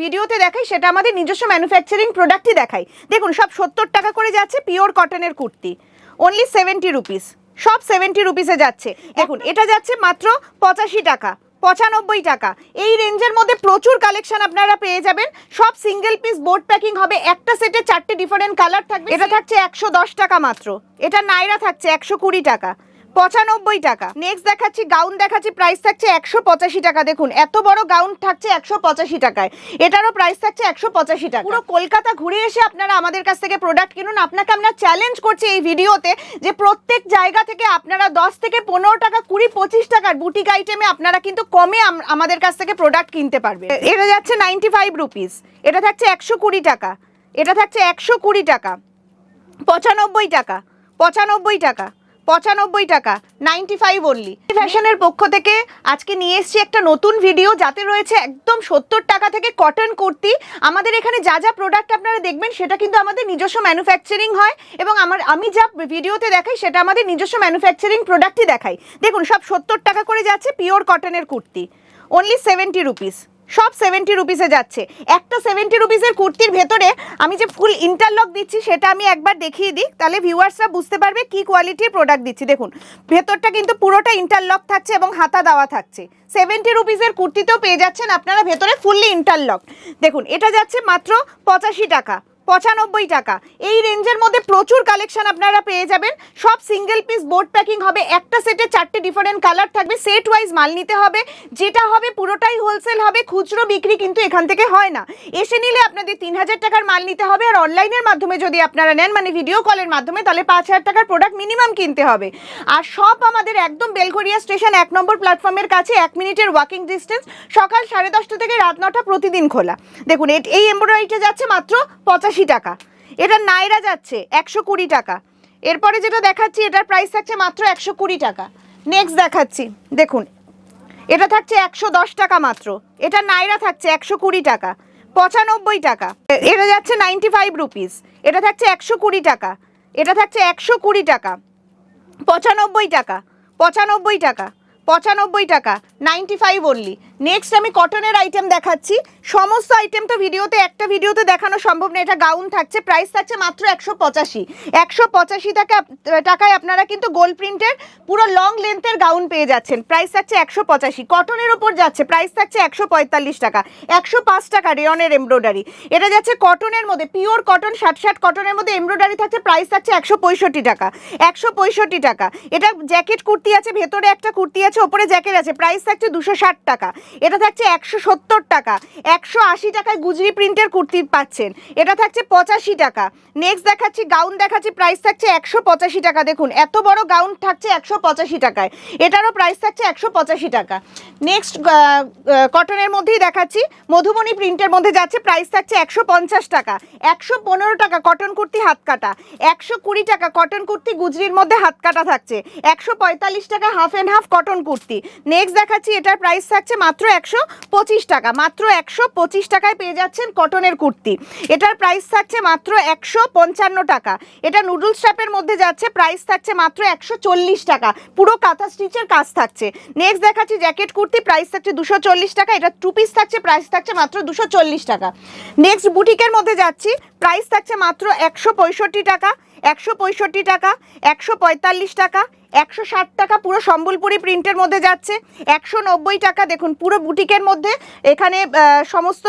ভিডিওতে দেখাই, সেটা আমাদের নিজস্ব ম্যানুফ্যাকচারিং প্রোডাক্টই দেখাই। দেখুন, সব সত্তর টাকা করে যাচ্ছে পিওর কটনের কুর্তি। অনলি সেভেন্টি রুপিস সব সেভেন্টি রুপিসে যাচ্ছে। দেখুন, এটা যাচ্ছে মাত্র পঁচাশি টাকা, পঁচানব্বই টাকা। এই রেঞ্জের মধ্যে প্রচুর কালেকশন আপনারা পেয়ে যাবেন। সব সিঙ্গেল পিস বোর্ড প্যাকিং হবে। একটা সেটে চারটে ডিফারেন্ট কালার থাকবে। এটা থাকছে একশো দশ টাকা মাত্র। এটা নাইরা থাকছে একশো কুড়ি টাকা। পঁচানব্বই টাকা। নেক্সট দেখাচ্ছি গাউন দেখাচ্ছি প্রাইস থাকছে একশো পঁচাশি টাকা। দেখুন, এত বড় গাউন থাকছে একশো পঁচাশি টাকায়। এটারও প্রাইস থাকছে একশো পঁচাশি টাকা। পুরো কলকাতা ঘুরে এসে আপনারা আমাদের কাছ থেকে প্রোডাক্ট কিনুন। আপনাকে আমরা চ্যালেঞ্জ করছি এই ভিডিওতে যে প্রত্যেক জায়গা থেকে আপনারা দশ থেকে পনেরো টাকা, কুড়ি, পঁচিশ টাকার বুটিক আইটেমে আপনারা কিন্তু কমে আম- আমাদের কাছ থেকে প্রোডাক্ট কিনতে পারবে এটা যাচ্ছে নাইনটি ফাইভ রুপিস এটা থাকছে একশো কুড়ি টাকা। এটা থাকছে একশো কুড়ি টাকা। পঁচানব্বই টাকা। পঁচানব্বই টাকা। পঁচানব্বই টাকা নাইনটি ফাইভ অনলি ফ্যাশনের পক্ষ থেকে আজকে নিয়ে এসেছি একটা নতুন ভিডিও যাতে রয়েছে একদম সত্তর টাকা থেকে কটন কুর্তি। আমাদের এখানে যা যা প্রোডাক্ট আপনারা দেখবেন, সেটা কিন্তু আমাদের নিজস্ব ম্যানুফ্যাকচারিং হয় এবং আমার, আমি যা ভিডিওতে দেখাই, সেটা আমাদের নিজস্ব ম্যানুফ্যাকচারিং প্রোডাক্টই দেখাই। দেখুন, সব সত্তর টাকা করে যাচ্ছে পিওর কটনের কুর্তি। অনলি সেভেন্টি রুপিস সব সেভেন্টি রুপিসে যাচ্ছে। একটা সেভেন্টি রুপিসের কুর্তির ভেতরে আমি যে ফুল ইন্টারলক দিচ্ছি, সেটা আমি একবার দেখিয়ে দিই। তাহলে ভিউয়ার্সরা বুঝতে পারবে কি কোয়ালিটির প্রোডাক্ট দিচ্ছি। দেখুন, ভেতরটা কিন্তু পুরোটা ইন্টারলক থাকছে এবং হাতা দেওয়া থাকছে। সেভেন্টি রুপিসের কুর্তিতেও পেয়ে যাচ্ছেন আপনারা ভেতরে ফুললি ইন্টারলক দেখুন, এটা যাচ্ছে মাত্র পঁচাশি টাকা। পঁচানব্বই টাকা। এই রেঞ্জের মধ্যে প্রচুর কালেকশন আপনারা পেয়ে যাবেন। সব সিঙ্গেল পিস বোর্ড প্যাকিং হবে। একটা সেটে চারটে ডিফারেন্ট কালার থাকবে। সেট ওয়াইজ মাল নিতে হবে। যেটা হবে পুরোটাই হোলসেল হবে। খুচরো বিক্রি কিন্তু এখান থেকে হয় না। এসে নিলে আপনাদের তিন হাজার টাকার মাল নিতে হবে। আর অনলাইনের মাধ্যমে যদি আপনারা নেন মানে ভিডিও কলের মাধ্যমে, তাহলে পাঁচ হাজার টাকার প্রোডাক্ট মিনিমাম কিনতে হবে। আর সব আমাদের একদম বেলঘরিয়া স্টেশন এক নম্বর প্ল্যাটফর্মের কাছে এক মিনিটের ওয়াকিং ডিস্টেন্স সকাল সাড়ে দশটা থেকে রাত নটা প্রতিদিন খোলা। দেখুন, এই এমব্রয়ডারিটা যাচ্ছে মাত্র পঁচাশি টাকা। এটা নাইরা যাচ্ছে, একশো কুড়ি টাকা। এরপরে যেটা দেখাচ্ছি, এটার প্রাইস থাকছে মাত্র একশো কুড়ি টাকা। নেক্সট দেখাচ্ছি, দেখুন। এটা থাকছে একশো দশ টাকা মাত্র। এটা নাইরা থাকছে একশো কুড়ি টাকা, পঁচানব্বই টাকা। এটা যাচ্ছে নাইনটি ফাইভ রুপিস এটা থাকছে একশো কুড়ি টাকা। এটা থাকছে একশো কুড়ি টাকা, পঁচানব্বই টাকা পঁচানব্বই টাকা পঁচানব্বই টাকা নাইনটি ফাইভ অনলি নেক্সট আমি কটনের আইটেম দেখাচ্ছি। সমস্ত আইটেম তো ভিডিওতে, একটা ভিডিওতে দেখানো সম্ভব না, এটা গাউন থাকছে প্রাইস থাকছে মাত্র একশো পঁচাশি। একশো পঁচাশি টাকা, টাকায় আপনারা কিন্তু গোল্ড প্রিন্টের পুরো লং লেন্থের গাউন পেয়ে যাচ্ছেন। প্রাইস থাকছে একশো পঁচাশি। কটনের ওপর যাচ্ছে প্রাইস থাকছে একশো পঁয়তাল্লিশ টাকা। একশো পাঁচ টাকা রেয়নের এমব্রয়ডারি এটা যাচ্ছে কটনের মধ্যে পিওর কটন ষাট ষাট কটনের মধ্যে এমব্রয়ডারি থাকছে প্রাইস থাকছে একশো পঁয়ষট্টি টাকা। একশো পঁয়ষট্টি টাকা। এটা জ্যাকেট কুর্তি আছে, ভেতরে একটা কুর্তি আছে, ওপরে জ্যাকেট আছে প্রাইস থাকছে দুশো ষাট টাকা। এটা থাকছে একশো সত্তর টাকা। একশো আশি টাকায় গুজরি প্রিন্টের কুর্তি পাচ্ছেন। এটা থাকছে পঁচাশি টাকা। নেক্সট দেখাচ্ছি গাউন দেখাচ্ছি প্রাইস থাকছে একশো পঁচাশি টাকা। দেখুন, এত বড় গাউন থাকছে একশো পঁচাশি টাকায়। এটারও প্রাইস থাকছে একশো পঁচাশি টাকা। নেক্সট কটনের মধ্যেই দেখাচ্ছি, মধুবনী প্রিন্টের মধ্যে যাচ্ছে প্রাইস থাকছে একশো পঞ্চাশ টাকা। একশো পনেরো টাকা কটন কুর্তি হাত কাটা। একশো কুড়ি টাকা কটন কুর্তি গুজরির মধ্যে হাত কাটা থাকছে। একশো পঁয়তাল্লিশ টাকা half and half cotton kurti. Next দেখাচ্ছি, এটার প্রাইস থাকছে মাত্র একশো পঁচিশ টাকা, মাত্র একশো পঁচিশ টাকায় পেয়ে যাচ্ছেন কটনের কুর্তি। এটার প্রাইস থাকছে মাত্র একশো পঞ্চান্ন টাকা। এটা নুডলস স্ট্যাপের মধ্যে যাচ্ছে প্রাইস থাকছে মাত্র একশো চল্লিশ টাকা। পুরো কাঁথা স্টিচের কাজ থাকছে। নেক্সট দেখাচ্ছি জ্যাকেট কুর্তি প্রাইস থাকছে দুশো চল্লিশ টাকা। এটা টু পিস থাকছে প্রাইস থাকছে মাত্র দুশো চল্লিশ টাকা। নেক্সট বুটিকের মধ্যে যাচ্ছি প্রাইস থাকছে মাত্র একশো পঁয়ষট্টি টাকা। একশো পঁয়ষট্টি টাকা, একশো পঁয়তাল্লিশ টাকা, একশো ষাট টাকা পুরো সম্বলপুরি প্রিন্টের মধ্যে যাচ্ছে। একশো নব্বই টাকা দেখুন, পুরো বুটিকের মধ্যে এখানে সমস্ত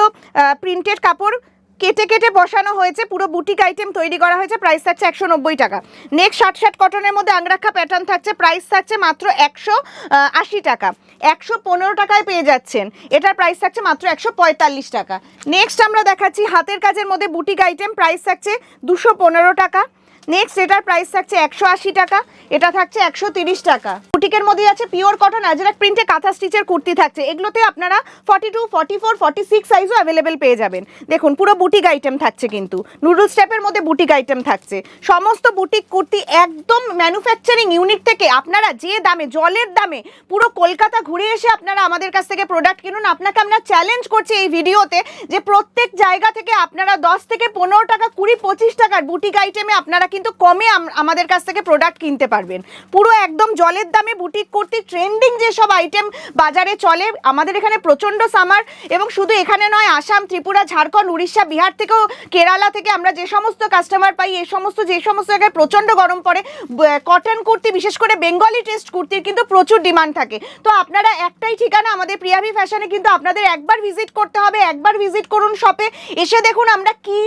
প্রিন্টেড কাপড় কেটে কেটে বসানো হয়েছে, পুরো বুটিক আইটেম তৈরি করা হয়েছে প্রাইস থাকছে একশো নব্বই টাকা। নেক্সট ষাট ষাট কটনের মধ্যে আংরাক্ষা প্যাটার্ন থাকছে প্রাইস থাকছে মাত্র একশো আশি টাকা। একশো পনেরো টাকায় পেয়ে যাচ্ছেন, এটার প্রাইস থাকছে মাত্র একশো পঁয়তাল্লিশ টাকা। নেক্সট আমরা দেখাচ্ছি, হাতের কাজের মধ্যে বুটিক আইটেম প্রাইস থাকছে দুশো পনেরো টাকা। নেক্সট এটার প্রাইস থাকছে একশো আশি টাকা এটা থাকছে একশো তিরিশ টাকা। বুটিকের মধ্যে আছে পিওর কটন আজরাক প্রিন্টে কাঁথা স্টিচের কুর্তি থাকছে। এগুলোতে আপনারা forty two forty four forty six সাইজও অ্যাভেলেবেল পেয়ে যাবেন। দেখুন, পুরো বুটিক আইটেম থাকছে কিন্তু। নুডলস স্টেপের মধ্যে বুটিক আইটেম থাকছে। সমস্ত বুটিক কুর্তি একদম ম্যানুফ্যাকচারিং ইউনিট থেকে আপনারা যে দামে, জলের দামে পুরো কলকাতা ঘুরে এসে আপনারা আমাদের কাছ থেকে প্রোডাক্ট কিনুন। আপনাকে আমরা চ্যালেঞ্জ করছি এই ভিডিওতে যে প্রত্যেক জায়গা থেকে আপনারা দশ থেকে পনেরো টাকা, কুড়ি, পঁচিশ টাকার বুটিক আইটেমে আপনারা কিন্তু কমে আম- আমাদের কাছ থেকে প্রোডাক্ট কিনতে পারবেন। পুরো একদম জলের দামে বুটিক কুর্তি ট্রেন্ডিং যেসব আইটেম বাজারে চলে, আমাদের এখানে প্রচণ্ড সামার এবং শুধু এখানে নয়, আসাম, ত্রিপুরা, ঝাড়খণ্ড, উড়িষ্যা, বিহার থেকেও, কেরালা থেকে আমরা যে সমস্ত কাস্টমার পাই, এই সমস্ত, যে সমস্ত জায়গায় প্রচণ্ড গরম পড়ে কটন কুর্তি, বিশেষ করে বেঙ্গলি টেস্ট কুর্তির কিন্তু প্রচুর ডিমান্ড থাকে। তো আপনারা একটাই ঠিকানা আমাদের প্রিয়াভি ফ্যাশনে কিন্তু আপনাদের একবার ভিজিট করতে হবে, একবার ভিজিট করুন শপে এসে দেখুন আমরা কি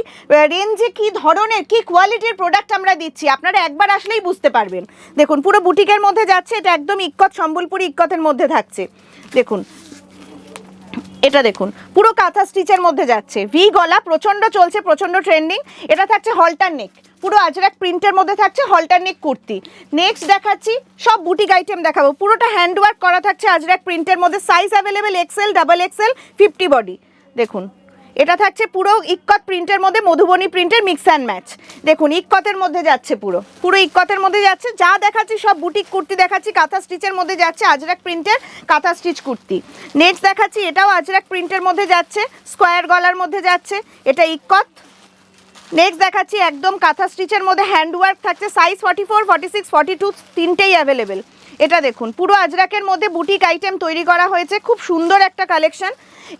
রেঞ্জে কি ধরনের, কি কোয়ালিটির প্রোডাক্ট আমরা দিচ্ছি। আপনারা একবার আসলেই বুঝতে পারবেন। দেখুন, পুরো বুটিকের মধ্যে যাচ্ছে এটা একদম ইক্কত, সম্বলপুরি ইক্কতের মধ্যে থাকছে। দেখুন, এটা দেখুন, পুরো কাঁথা স্টিচের মধ্যে যাচ্ছে। ভি গলা, প্রচণ্ড চলছে, প্রচণ্ড ট্রেন্ডিং এটা থাকছে হলটার নেক পুরো আজরাক প্রিন্টের মধ্যে থাকছে হলটার নেক কুর্তি। নেক্সট দেখাচ্ছি, সব বুটিক আইটেম দেখাবো। পুরোটা হ্যান্ডওয়ার্ক করা থাকছে আজরাক প্রিন্টের মধ্যে। Size available XL double XL fifty body দেখুন এটা থাকছে পুরো ইক্কত প্রিন্টের মধ্যে মধুবনী প্রিন্টের মিক্স অ্যান্ড ম্যাচ। দেখুন, ইক্কতের মধ্যে যাচ্ছে পুরো। পুরো ইক্কতের মধ্যে যাচ্ছে, যা দেখাচ্ছি সব বুটিক কুর্তি দেখাচ্ছি, কাঁথা স্টিচের মধ্যে যাচ্ছে আজরাক প্রিন্টের কাঁথা স্টিচ কুর্তি। নেক্সট দেখাচ্ছি, এটাও আজরাক প্রিন্টের মধ্যে যাচ্ছে, স্কোয়ার গলার মধ্যে যাচ্ছে, এটা ইক্কত। নেক্সট দেখাচ্ছি, একদম কাঁথা স্টিচের মধ্যে হ্যান্ডওয়ার্ক থাকছে, size forty four forty six forty two তিনটেই অ্যাভেলেবেল এটা দেখুন পুরো আজরাকের মধ্যে বুটিক আইটেম তৈরি করা হয়েছে খুব সুন্দর একটা কালেকশন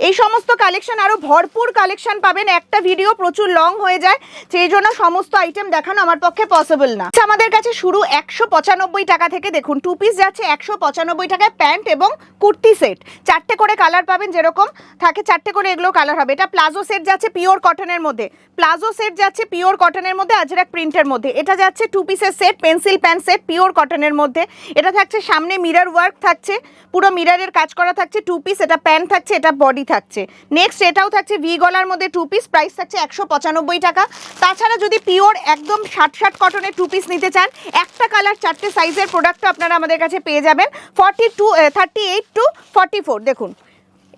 এই সমস্ত কালেকশন আরও ভরপুর কালেকশন পাবেন একটা ভিডিও প্রচুর লং হয়ে যায় সেই জন্য সমস্ত আইটেম দেখানো আমার পক্ষে পসিবল না। আচ্ছা, আমাদের কাছে শুরু একশো পঁচানব্বই টাকা থেকে দেখুন টু পিস যাচ্ছে একশো পঁচানব্বই টাকায় প্যান্ট এবং কুর্তি সেট চারটে করে কালার পাবেন যেরকম থাকে চারটে করে এগুলো কালার হবে। এটা প্লাজো সেট যাচ্ছে পিওর কটনের মধ্যে। প্লাজো সেট যাচ্ছে পিওর কটনের মধ্যে আজরাক প্রিন্টের মধ্যে। এটা যাচ্ছে টু পিসের set pencil pant set pure কটনের মধ্যে। এটা থাকছে, সামনে মিরর ওয়ার্ক থাকছে, পুরো মিরারের কাজ করা থাকছে টু পিস এটা প্যান্ট থাকছে, এটা বডি থাকছে। নেক্সট এটাও থাকছে ভি গলার মধ্যে টু পিস প্রাইস থাকছে একশো পঁচানব্বই টাকা। তাছাড়া যদি পিওর একদম ষাট ষাট কটনের টু পিস নিতে চান, একটা কালার চারটে সাইজের প্রোডাক্টও আপনারা আমাদের কাছে পেয়ে যাবেন। Forty two thirty eight to forty four দেখুন।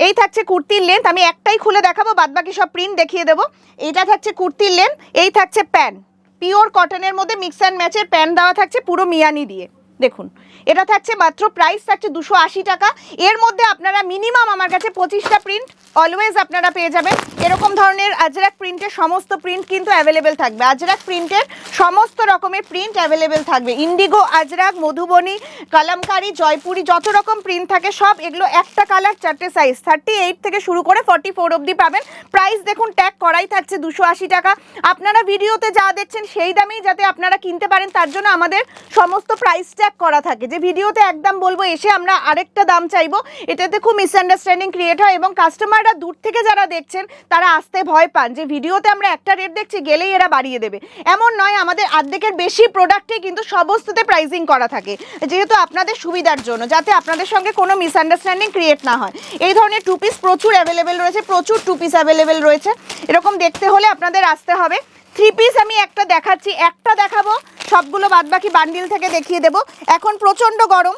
এই থাকছে কুর্তির লেন্থ আমি একটাই খুলে দেখাবো, বাদবাকি সব প্রিন্ট দেখিয়ে দেবো। এটা থাকছে কুর্তির লেন্থ এই থাকছে প্যান পিওর কটনের মধ্যে মিক্স অ্যান্ড ম্যাচের প্যান দেওয়া থাকছে, পুরো মিয়ানি দিয়ে। দেখুন, এটা থাকছে মাত্র প্রাইস থাকছে দুশো আশি টাকা। এর মধ্যে আপনারা মিনিমাম আমার কাছে পঁচিশটা প্রিন্ট অলওয়েজ আপনারা পেয়ে যাবেন। এরকম ধরনের আজরাক প্রিন্টের সমস্ত প্রিন্ট কিন্তু অ্যাভেলেবেল থাকবে। আজরাক প্রিন্টের সমস্ত রকমের প্রিন্ট অ্যাভেলেবেল থাকবে। ইন্ডিগো আজরাক মধুবনী কালামকারি জয়পুরি যত রকম প্রিন্ট থাকে সব এগুলো একটা কালার চারটে সাইজ থার্টি এইট থেকে শুরু করে ফর্টি ফোর অবধি পাবেন। প্রাইস দেখুন ট্যাগ করাই থাকছে দুশো আশি টাকা। আপনারা ভিডিওতে যা দেখছেন সেই দামেই যাতে আপনারা কিনতে পারেন, তার জন্য আমাদের সমস্ত প্রাইস করা থাকে। যে ভিডিওতে একদম বলব, এসে আমরা আরেকটা দাম চাইব। এটাতে খুব মিসআন্ডারস্ট্যান্ডিং ক্রিয়েট হয় এবং কাস্টমাররা দূর থেকে যারা দেখছেন, তারা আসতে ভয় পান যে ভিডিওতে আমরা একটা রেট দেখছি, গেলেই এরা বাড়িয়ে দেবে। এমন নয়, আমাদের অর্ধেকের বেশি প্রোডাক্টে কিন্তু সমস্ততে প্রাইজিং করা থাকে, যেহেতু আপনাদের সুবিধার জন্য, যাতে আপনাদের সঙ্গে কোনো মিসআন্ডারস্ট্যান্ডিং ক্রিয়েট না হয়। এই ধরনের টু পিস প্রচুর অ্যাভেলেবেল রয়েছে, প্রচুর টু পিস অ্যাভেলেবেল রয়েছে। এরকম দেখতে হলে আপনাদের আসতে হবে। থ্রি পিস আমি একটা দেখাচ্ছি, একটা দেখাবো, সবগুলো বাদবাকি বান্ডিল থেকে দেখিয়ে দেবো। এখন প্রচণ্ড গরম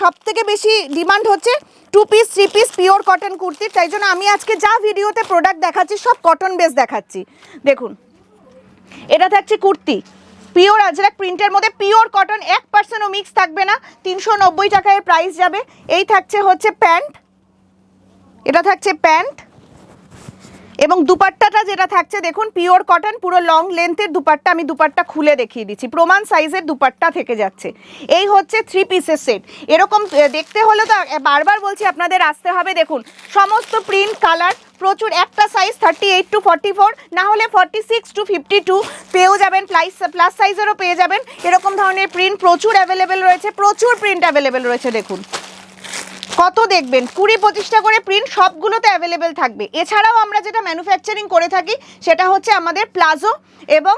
সব থেকে বেশি ডিমান্ড হচ্ছে two piece three piece pure cotton কুর্তির। তাই জন্য আমি আজকে যা ভিডিওতে প্রোডাক্ট দেখাচ্ছি, সব কটন বেস দেখাচ্ছি। দেখুন, এটা থাকছে কুর্তি। পিওর আজরাক প্রিন্টের মধ্যে পিওর কটন এক পার্সেন্টও মিক্স থাকবে না, তিনশো নব্বই টাকায় প্রাইস যাবে। এই থাকছে হচ্ছে প্যান্ট, এটা থাকছে প্যান্ট। এবং দুপাট্টাটা যেটা থাকছে, দেখুন পিওর কটন পুরো লং লেন্থের দুপাট্টা আমি দুপাট্টা খুলে দেখিয়ে দিচ্ছি। প্রমাণ সাইজের দুপাট্টা থেকে যাচ্ছে। এই হচ্ছে থ্রি পিসের সেট এরকম দেখতে হলে তো বারবার বলছি আপনাদের আসতে হবে। দেখুন, সমস্ত প্রিন্ট কালার প্রচুর, একটা size thirty eight to forty four না হলে forty six to fifty two পেয়েও যাবেন প্লাস প্লাস সাইজেরও পেয়ে যাবেন। এরকম ধরনের প্রিন্ট প্রচুর অ্যাভেলেবেল রয়েছে, প্রচুর প্রিন্ট অ্যাভেলেবেল রয়েছে, দেখুন। কত দেখবেন? কুড়ি পঁচিশটা করে প্রিন্ট সবগুলোতে অ্যাভেলেবেল থাকবে। এছাড়াও আমরা যেটা ম্যানুফ্যাকচারিং করে থাকি, সেটা হচ্ছে আমাদের প্লাজো এবং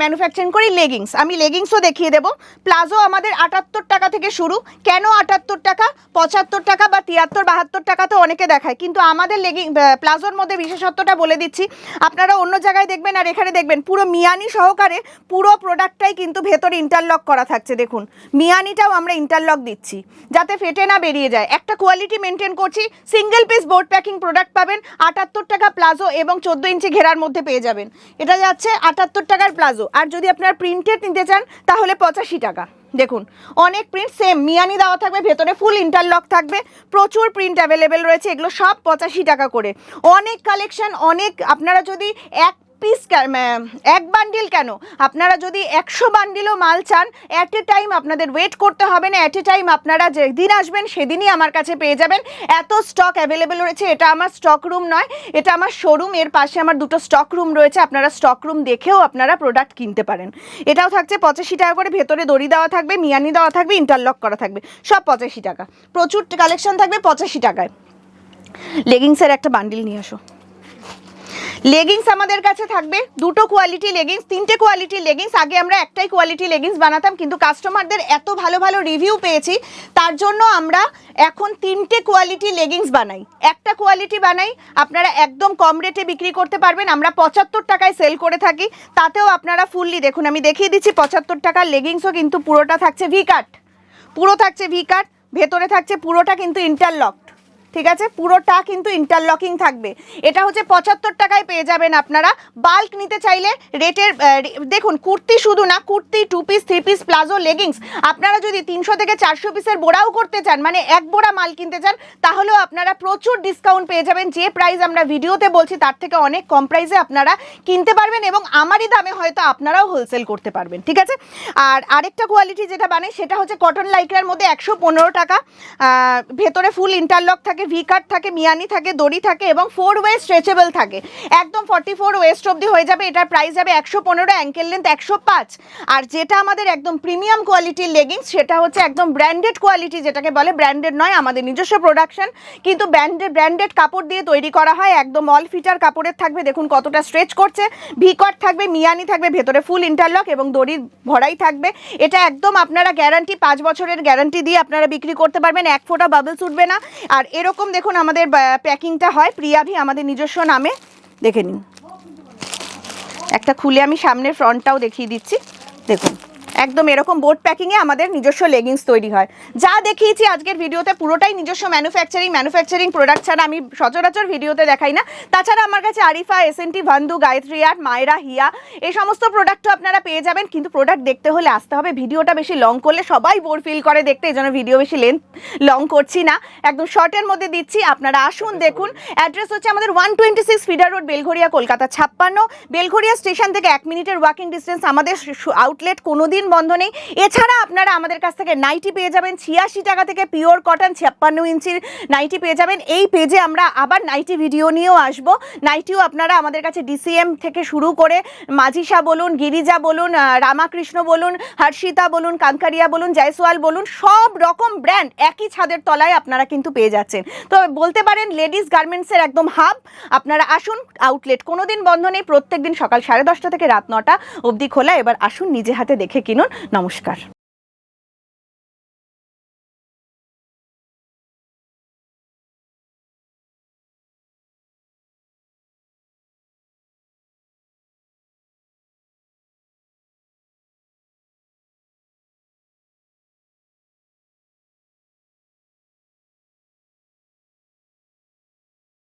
ম্যানুফ্যাকচারিং করি লেগিংস আমি লেগিংসও দেখিয়ে দেবো। প্লাজো আমাদের আটাত্তর টাকা থেকে শুরু। কেন আটাত্তর টাকা? পঁচাত্তর টাকা বা তিয়াত্তর, বাহাত্তর টাকা তো অনেকে দেখায়। কিন্তু আমাদের লেগিং প্লাজোর মধ্যে বিশেষত্বটা বলে দিচ্ছি। আপনারা অন্য জায়গায় দেখবেন আর এখানে দেখবেন, পুরো মিয়ানি সহকারে পুরো প্রোডাক্টটাই কিন্তু ভেতরে ইন্টারলক করা থাকছে। দেখুন, মিয়ানিটাও আমরা ইন্টারলক দিচ্ছি, যাতে ফেটে না বেরিয়ে যায়। একটা কোয়ালিটি মেনটেন করছি। Single piece board packing product পাবেন, আটাত্তর টাকা প্লাজো এবং চোদ্দ ইঞ্চি ঘেরার মধ্যে পেয়ে যাবেন। এটা যাচ্ছে আটাত্তর টাকার প্লাজো। আর যদি আপনার প্রিন্টেড নিতে চান, তাহলে পঁচাশি টাকা। দেখুন, অনেক প্রিন্ট সেম মিয়ানি দেওয়া থাকবে, ভেতরে ফুল ইন্টারলক থাকবে, প্রচুর প্রিন্ট অ্যাভেলেবেল রয়েছে, এগুলো সব পঁচাশি টাকা করে। অনেক কালেকশন অনেক, আপনারা যদি এক পিস এক বান্ডিল কেন? আপনারা যদি একশো বান্ডিলও মাল চান অ্যাট এ টাইম আপনাদের ওয়েট করতে হবে না অ্যাট এ টাইম আপনারা যেদিন আসবেন সেদিনই আমার কাছে পেয়ে যাবেন। এত স্টক অ্যাভেলেবেল রয়েছে, এটা আমার স্টক রুম নয়, এটা আমার শোরুম এর পাশে আমার দুটো স্টক রুম রয়েছে, আপনারা স্টক রুম দেখেও আপনারা প্রোডাক্ট কিনতে পারেন। এটাও থাকছে পঁচাশি টাকা করে, ভেতরে দড়ি দেওয়া থাকবে, মিয়ানি দেওয়া থাকবে ইন্টারলক করা থাকবে, সব পঁচাশি টাকা। প্রচুর কালেকশন থাকবে পঁচাশি টাকায়। লেগিংসের একটা বান্ডিল নিয়ে আসো। লেগিংস আমাদের কাছে থাকবে। দুটো কোয়ালিটি লেগিংস তিনটে কোয়ালিটি লেগিংস আগে আমরা একটাই কোয়ালিটি লেগিংস বানাতাম, কিন্তু কাস্টমারদের এত ভালো ভালো রিভিউ পেয়েছি, তার জন্য আমরা এখন তিনটে কোয়ালিটি লেগিংস বানাই। একটা কোয়ালিটি বানাই, আপনারা একদম কম রেটে বিক্রি করতে পারবেন। আমরা পঁচাত্তর টাকায় সেল করে থাকি, তাতেও আপনারা ফুললি দেখুন, আমি দেখিয়ে দিচ্ছি, পঁচাত্তর টাকার লেগিংসও কিন্তু পুরোটা থাকছে ভি কাট পুরো থাকছে ভি কাট ভেতরে থাকছে পুরোটা কিন্তু ইন্টারলকড ঠিক আছে? পুরোটা কিন্তু ইন্টারলকিং থাকবে। এটা হচ্ছে পঁচাত্তর টাকায় পেয়ে যাবেন আপনারা। বাল্ক নিতে চাইলে রেটের দেখুন, কুর্তি শুধু না, kurti two piece three piece palazzo leggings আপনারা যদি তিনশো থেকে চারশো পিসের বোড়াও করতে চান মানে এক বোড়া মাল কিনতে চান, তাহলেও আপনারা প্রচুর ডিসকাউন্ট পেয়ে যাবেন। যে প্রাইস আমরা ভিডিওতে বলছি, তার থেকে অনেক কম প্রাইসে আপনারা কিনতে পারবেন এবং আমারই দামে হয়তো আপনারাও হোলসেল করতে পারবেন। ঠিক আছে? আর আরেকটা কোয়ালিটি যেটা বানাই, সেটা হচ্ছে কটন লাইক্রার মধ্যে একশো পনেরো টাকা ভেতরে ফুল ইন্টারলক থাকে। ভি কাট থাকে মিয়ানি থাকে দড়ি থাকে এবং ফোর ওয়ে স্ট্রেচেবল থাকে। একদম ফর্টি ফোর ওয়েস্ট অবধি হয়ে যাবে, এটার প্রাইস যাবে একশো পনেরো অ্যাঙ্কেল লেন্থ একশো পাঁচ। আর যেটা আমাদের একদম প্রিমিয়াম কোয়ালিটির লেগিংস সেটা হচ্ছে একদম ব্র্যান্ডেড কোয়ালিটি যেটাকে বলে ব্র্যান্ডেড নয়, আমাদের নিজস্ব প্রোডাকশন কিন্তু ব্র্যান্ডেড ব্র্যান্ডেড কাপড় দিয়ে তৈরি করা হয়, একদম অল ফিটার কাপড়ের থাকবে, দেখুন কতটা স্ট্রেচ করছে। ভিকট থাকবে মিয়ানি থাকবে, ভেতরে ফুল ইন্টারলক এবং দড়ির ভরাই থাকবে। এটা একদম আপনারা গ্যারান্টি পাঁচ বছরের গ্যারান্টি দিয়ে আপনারা বিক্রি করতে পারবেন, এক ফোঁটা বাবলস উঠবে না। আর এরকম দেখুন আমাদের প্যাকিংটা হয়। প্রিয়াভি আমাদের নিজস্ব নামে। দেখে নিন। একটা খুলে আমি সামনের ফ্রন্টটাও দেখিয়ে দিচ্ছি। দেখুন। একদম এরকম বোর্ড প্যাকিংয়ে আমাদের নিজস্ব লেগিংস তৈরি হয়। যা দেখিয়েছি আজকের ভিডিওতে পুরোটাই নিজস্ব ম্যানুফ্যাকচারিং ম্যানুফ্যাকচারিং প্রোডাক্ট ছাড়া আমি সচরাচর ভিডিওতে দেখাই না। তাছাড়া আমার কাছে Arifa S N T ভান্দু Gayatri art মায়েরা, হিয়া, এই সমস্ত প্রোডাক্টও আপনারা পেয়ে যাবেন, কিন্তু প্রোডাক্ট দেখতে হলে আসতে হবে। ভিডিওটা বেশি লং করলে সবাই বোর ফিল করে দেখতে, এই জন্য ভিডিও বেশি লেন্থ লং করছি না। একদম শর্টের মধ্যে দিচ্ছি, আপনারা আসুন, দেখুন। অ্যাড্রেস হচ্ছে আমাদের one twenty six feeder road Belgharia Kolkata ছাপ্পান্ন। বেলঘরিয়া স্টেশন থেকে এক মিনিটের ওয়াকিং ডিস্টেন্স আমাদের আউটলেট কোনোদিন বন্ধ নেই এছাড়া আপনারা আমাদের কাছ থেকে নাইটি পেয়ে যাবেন, ছিয়াশি টাকা থেকে পিওর কটন, ছাপ্পান্ন ইঞ্চির নাইটি পেয়ে যাবেন। এই পেজে আমরা আবার নাইটি ভিডিও নিয়েও আসব। নাইটিও আপনারা আমাদের কাছে ডিসিএম থেকে শুরু করে মাঝিসা বলুন, গিরিজা বলুন রামাকৃষ্ণ বলুন, হর্ষিতা বলুন, কানকারিয়া বলুন, জয়সওয়াল বলুন, সব রকম ব্র্যান্ড একই ছাদের তলায় আপনারা কিন্তু পেয়ে যাচ্ছেন। তো বলতে পারেন, লেডিস গার্মেন্টসের একদম হাব। আপনারা আসুন আউটলেট কোনো দিন বন্ধ নেই প্রত্যেক দিন সকাল সাড়ে দশটা থেকে রাত নটা অবধি খোলা। এবার আসুন, নিজে হাতে দেখে নমস্কার।